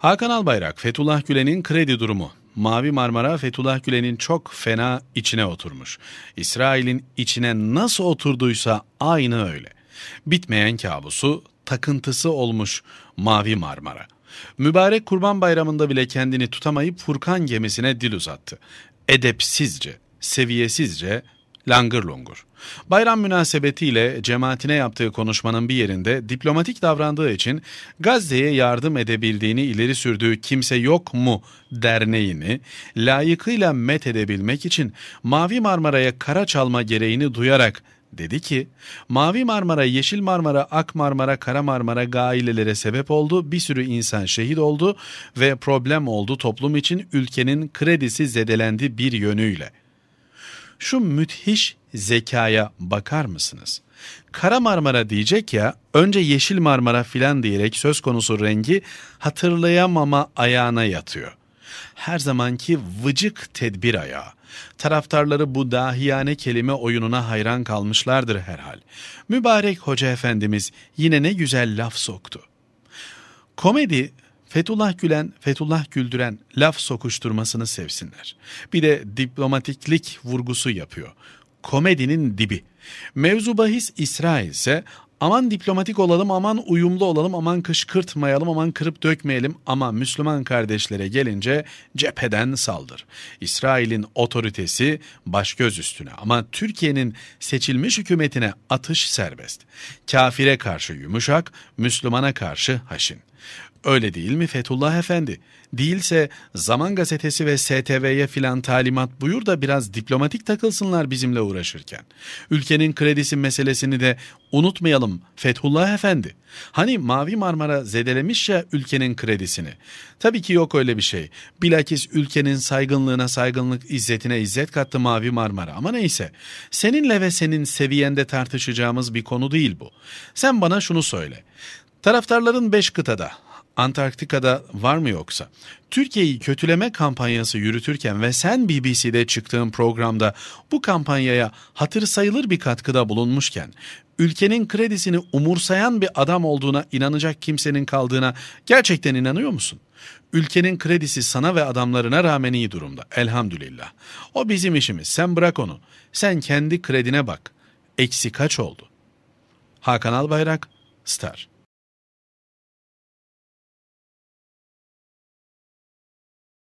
Hakan Albayrak, Fethullah Gülen'in kredi durumu. Mavi Marmara Fethullah Gülen'in çok fena içine oturmuş. İsrail'in içine nasıl oturduysa aynı öyle. Bitmeyen kabusu, takıntısı olmuş Mavi Marmara. Mübarek Kurban Bayramı'nda bile kendini tutamayıp Furkan gemisine dil uzattı. Edepsizce, seviyesizce, langır lungur. Bayram münasebetiyle cemaatine yaptığı konuşmanın bir yerinde diplomatik davrandığı için Gazze'ye yardım edebildiğini ileri sürdüğü Kimse Yok mu derneğini layıkıyla met edebilmek için Mavi Marmara'ya kara çalma gereğini duyarak dedi ki Mavi Marmara, Yeşil Marmara, Ak Marmara, Kara Marmara gailelere sebep oldu. Bir sürü insan şehit oldu ve problem oldu toplum için ülkenin kredisi zedelendi bir yönüyle. Şu müthiş zekaya bakar mısınız? Kara Marmara diyecek ya, önce Yeşil Marmara filan diyerek söz konusu rengi hatırlayamama ayağına yatıyor. Her zamanki vıcık tedbir ayağı. Taraftarları bu dahiyane kelime oyununa hayran kalmışlardır herhal. Mübarek Hoca Efendimiz yine ne güzel laf soktu. Komedi Fethullah Gülen, Fethullah Güldüren laf sokuşturmasını sevsinler. Bir de diplomatiklik vurgusu yapıyor. Komedinin dibi. Mevzu bahis İsrail ise aman diplomatik olalım, aman uyumlu olalım, aman kışkırtmayalım, aman kırıp dökmeyelim ama Müslüman kardeşlere gelince cepheden saldır. İsrail'in otoritesi baş göz üstüne ama Türkiye'nin seçilmiş hükümetine atış serbest. Kafire karşı yumuşak, Müslümana karşı haşin. Öyle değil mi Fethullah Efendi? Değilse Zaman Gazetesi ve STV'ye filan talimat buyur da biraz diplomatik takılsınlar bizimle uğraşırken. Ülkenin kredisi meselesini de unutmayalım Fethullah Efendi. Hani Mavi Marmara zedelemiş ya ülkenin kredisini. Tabii ki yok öyle bir şey. Bilakis ülkenin saygınlığına saygınlık, izzetine izzet kattı Mavi Marmara. Ama neyse. Seninle ve senin seviyende tartışacağımız bir konu değil bu. Sen bana şunu söyle. Taraftarların beş kıtada Antarktika'da var mı yoksa? Türkiye'yi kötüleme kampanyası yürütürken ve sen BBC'de çıktığın programda bu kampanyaya hatır sayılır bir katkıda bulunmuşken, ülkenin kredisini umursayan bir adam olduğuna inanacak kimsenin kaldığına gerçekten inanıyor musun? Ülkenin kredisi sana ve adamlarına rağmen iyi durumda. Elhamdülillah. O bizim işimiz. Sen bırak onu. Sen kendi kredine bak. Eksi kaç oldu? Hakan Albayrak, Star.